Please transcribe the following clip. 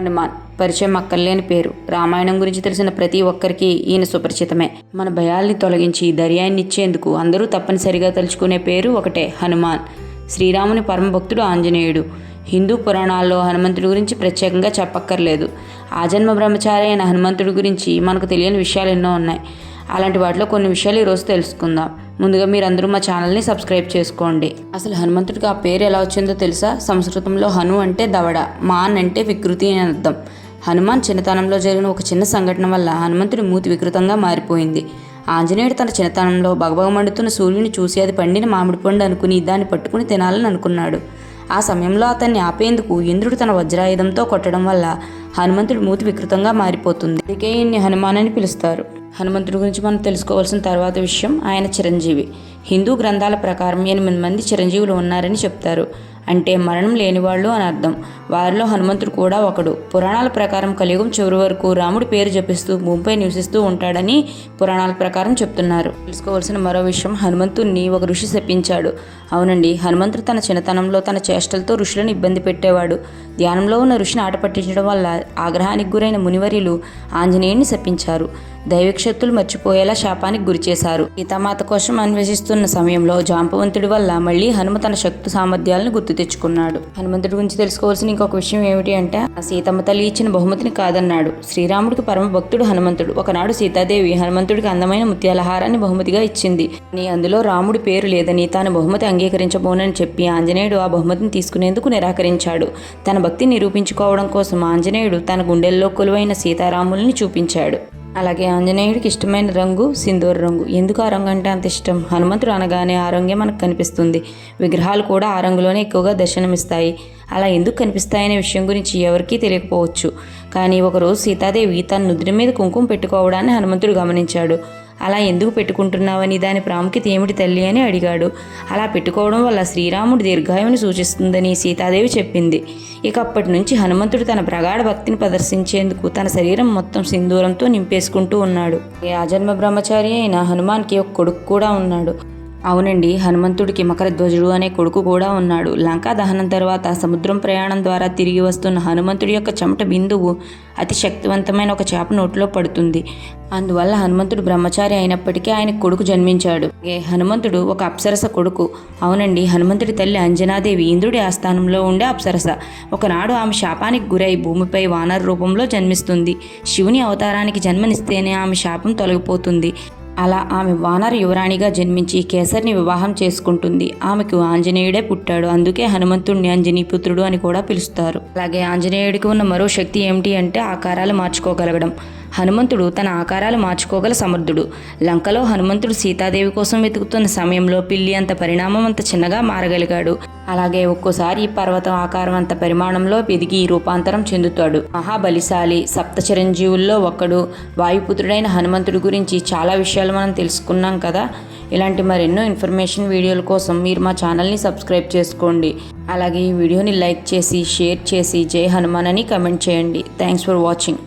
హనుమాన్. పరిచయం అక్కర్లేని పేరు. రామాయణం గురించి తెలిసిన ప్రతి ఒక్కరికి ఈయన సుపరిచితమే. మన భయాల్ని తొలగించి ధైర్యాన్ని ఇచ్చేందుకు అందరూ తప్పనిసరిగా తలుచుకునే పేరు ఒకటే హనుమాన్. శ్రీరాముని పరమ భక్తుడు ఆంజనేయుడు. హిందూ పురాణాల్లో హనుమంతుడి గురించి ప్రత్యేకంగా చెప్పక్కర్లేదు. ఆజన్మ బ్రహ్మచారి అయిన హనుమంతుడి గురించి మనకు తెలియని విషయాలు ఎన్నో ఉన్నాయి. అలాంటి వాటిలో కొన్ని విషయాలు ఈరోజు తెలుసుకుందాం. ముందుగా మీరందరూ మా ఛానల్ని సబ్స్క్రైబ్ చేసుకోండి. అసలు హనుమంతుడికి ఆ పేరు ఎలా వచ్చిందో తెలుసా? సంస్కృతంలో హను అంటే దవడ మాన్ అంటే వికృతి అని అర్థం. హనుమాన్ చిన్నతనంలో జరిగిన ఒక చిన్న సంఘటన వల్ల హనుమంతుడి మూతి వికృతంగా మారిపోయింది. ఆంజనేయుడు తన చిన్నతనంలో భగభగమండుతున్న సూర్యుని చూసి అది పండిన మామిడి పండు అనుకుని దాన్ని పట్టుకుని తినాలని అనుకున్నాడు. ఆ సమయంలో అతన్ని ఆపేందుకు ఇంద్రుడు తన వజ్రాయుధంతో కొట్టడం వల్ల హనుమంతుడి మూతి వికృతంగా మారిపోతుంది. అందుకే ఈయన్ని హనుమాన్ అని పిలుస్తారు. హనుమంతుడి గురించి మనం తెలుసుకోవాల్సిన తర్వాత విషయం ఆయన చిరంజీవి. హిందూ గ్రంథాల ప్రకారం ఎనిమిది మంది చిరంజీవులు ఉన్నారని చెప్తారు. అంటే మరణం లేనివాళ్ళు అని అర్థం. వారిలో హనుమంతుడు కూడా ఒకడు. పురాణాల ప్రకారం కలియుగం చివరి వరకు రాముడి పేరు జపిస్తూ భూమిపై నివసిస్తూ ఉంటాడని పురాణాల ప్రకారం చెప్తున్నారు. తెలుసుకోవాల్సిన మరో విషయం హనుమంతుణ్ణి ఒక ఋషి శపించాడు. అవునండి హనుమంతుడు తన చిన్నతనంలో తన చేష్టలతో ఋషులను ఇబ్బంది పెట్టేవాడు. ధ్యానంలో ఉన్న ఋషిని ఆట పట్టించడం వల్ల ఆగ్రహానికి గురైన మునివర్యులు ఆంజనేయుని శపించారు. దైవక్షత్తులు మర్చిపోయేలా శాపానికి గురిచేశారు సీతామాత కోసం అన్వేషిస్తున్న సమయంలో జాంపవంతుడి వల్ల మళ్ళీ హనుమ తన శక్తి సామర్థ్యాలను గుర్తు తెచ్చుకున్నాడు. హనుమంతుడి గురించి తెలుసుకోవాల్సిన ఇంకొక విషయం ఏమిటి అంటే ఆ సీతమ్మ తల్లి ఇచ్చిన బహుమతిని కాదన్నాడు. శ్రీరాముడికి పరమ భక్తుడు హనుమంతుడు. ఒకనాడు సీతాదేవి హనుమంతుడికి అందమైన ముత్యాలహారాన్ని బహుమతిగా ఇచ్చింది. నీ అందులో రాముడి పేరు లేదని తాను బహుమతి అంగీకరించబోనని చెప్పి ఆంజనేయుడు ఆ బహుమతిని తీసుకునేందుకు నిరాకరించాడు. తన భక్తిని నిరూపించుకోవడం కోసం ఆంజనేయుడు తన గుండెల్లో కొలువైన సీతారాముల్ని చూపించాడు. అలాగే ఆంజనేయుడికి ఇష్టమైన రంగు సింధూర రంగు. ఎందుకు ఆ రంగు అంటే అంత ఇష్టం? హనుమంతుడు అనగానే ఆ రంగే మనకు కనిపిస్తుంది. విగ్రహాలు కూడా ఆ రంగులోనే ఎక్కువగా దర్శనమిస్తాయి. అలా ఎందుకు కనిపిస్తాయనే విషయం గురించి ఎవరికీ తెలియకపోవచ్చు. కానీ ఒకరోజు సీతాదేవి తన నుదుటి మీద కుంకుమ పెట్టుకోవడాన్ని హనుమంతుడు గమనించాడు. అలా ఎందుకు పెట్టుకుంటున్నావని దాని ప్రాముఖ్యత ఏమిటి తల్లి అని అడిగాడు. అలా పెట్టుకోవడం వల్ల శ్రీరాముడు దీర్ఘాయువుని సూచిస్తుందని సీతాదేవి చెప్పింది. ఇక అప్పటి నుంచి హనుమంతుడు తన ప్రగాఢ భక్తిని ప్రదర్శించేందుకు తన శరీరం మొత్తం సింధూరంతో నింపేసుకుంటూ ఉన్నాడు. ఆజన్మ బ్రహ్మచారి అయిన హనుమాన్కి ఒక కొడుకు కూడా ఉన్నాడు. అవునండి హనుమంతుడికి మకర ధ్వజుడు అనే కొడుకు కూడా ఉన్నాడు. లంకా దహనం తర్వాత సముద్రం ప్రయాణం ద్వారా తిరిగి వస్తున్న హనుమంతుడి యొక్క చెమట బిందువు అతి శక్తివంతమైన ఒక చేప నోట్లో పడుతుంది. అందువల్ల హనుమంతుడు బ్రహ్మచారి అయినప్పటికీ ఆయన కొడుకు జన్మించాడు. ఏ హనుమంతుడు ఒక అప్సరస కొడుకు. అవునండి హనుమంతుడి తల్లి అంజనాదేవి ఇంద్రుడి ఆస్థానంలో ఉండే అప్సరస. ఒకనాడు ఆమె శాపానికి గురై భూమిపై వానర రూపంలో జన్మిస్తుంది. శివుని అవతారానికి జన్మనిస్తేనే ఆమె శాపం తొలగిపోతుంది. అలా ఆమె వానర యువరాణిగా జన్మించి కేసరిని వివాహం చేసుకుంటుంది. ఆమెకు ఆంజనేయుడే పుట్టాడు. అందుకే హనుమంతుడిని అంజనీపుత్రుడు అని కూడా పిలుస్తారు. అలాగే ఆంజనేయుడికి ఉన్న మరో శక్తి ఏమిటి అంటే ఆకారాలు మార్చుకోగలగడం. హనుమంతుడు తన ఆకారాలు మార్చుకోగల సమర్థుడు. లంకలో హనుమంతుడు సీతాదేవి కోసం వెతుకుతున్న సమయంలో పిల్లి అంత పరిణామం అంత చిన్నగా మారగలిగాడు. అలాగే ఒక్కోసారి ఈ పర్వతం ఆకారం అంత పరిమాణంలో పెరిగి రూపాంతరం చెందుతాడు. మహాబలిశాలి సప్త చిరంజీవుల్లో ఒకడు వాయుపుత్రుడైన హనుమంతుడి గురించి చాలా విషయాలు మనం తెలుసుకున్నాం కదా. ఇలాంటి మరెన్నో ఇన్ఫర్మేషన్ వీడియోల కోసం మీరు మా ఛానల్ని సబ్స్క్రైబ్ చేసుకోండి. అలాగే ఈ వీడియోని లైక్ చేసి షేర్ చేసి జై హనుమాన్ అని కమెంట్ చేయండి. Thanks for watching.